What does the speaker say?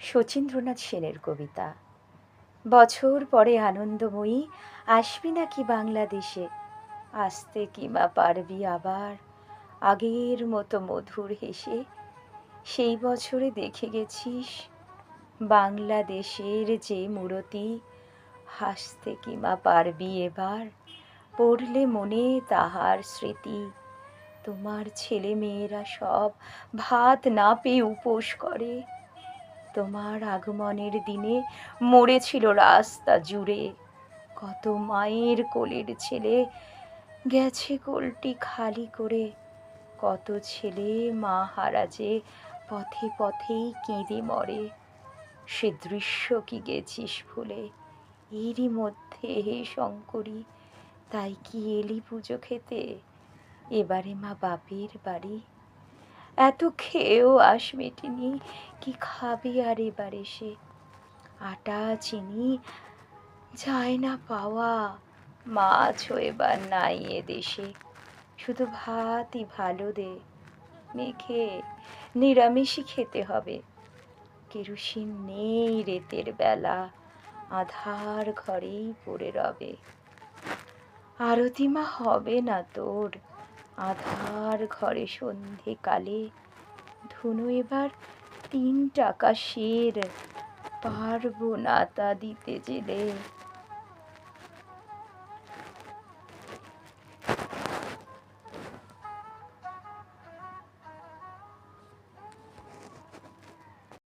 শচীন্দ্রনাথ সেনের কবিতা। বছর পরে আনন্দময়ী আসবি নাকি বাংলাদেশে? আসতে কিমা পারবি আবার? আগের মতো মধুর হেসে সেই বছরে দেখে গেছিস বাংলাদেশের যে মূরতি। হাসতে কিমা পারবি এবার? পড়লে মনে তাহার স্মৃতি। তোমার ছেলে মেয়েরা সব ভাত না পেয়ে উপোস করে। তোমার আগমনের দিনে মরেছিল রাস্তা জুড়ে। কত মায়ের কোলের ছেলে গেছে কোলটি খালি করে। কত ছেলে মা হারা যে পথে পথেই কেঁদে মরে। সে দৃশ্য কি গেছিস ভুলে? এরই মধ্যে হে শঙ্করী, তাই কি এলি পুজো খেতে? এবারে মা বাপের বাড়ি। এত খেয়েও আস মেটেনি। কি খাবি আর এবার এসে? আটা, চিনি? যায় না পাওয়া। মাছও এবার নাই এ দেশে। শুধু ভাতই ভালো দে। মেখে নিরামিষই খেতে হবে। কেরোসিন নেই রেতের বেলা। আধার ঘরেই পড়ে রবে। আরতিমা হবে না তোর। আধার ঘরে সন্ধে কালে ধুনু এবার তিন টাকা শের পারব না তা দিতে জেলে।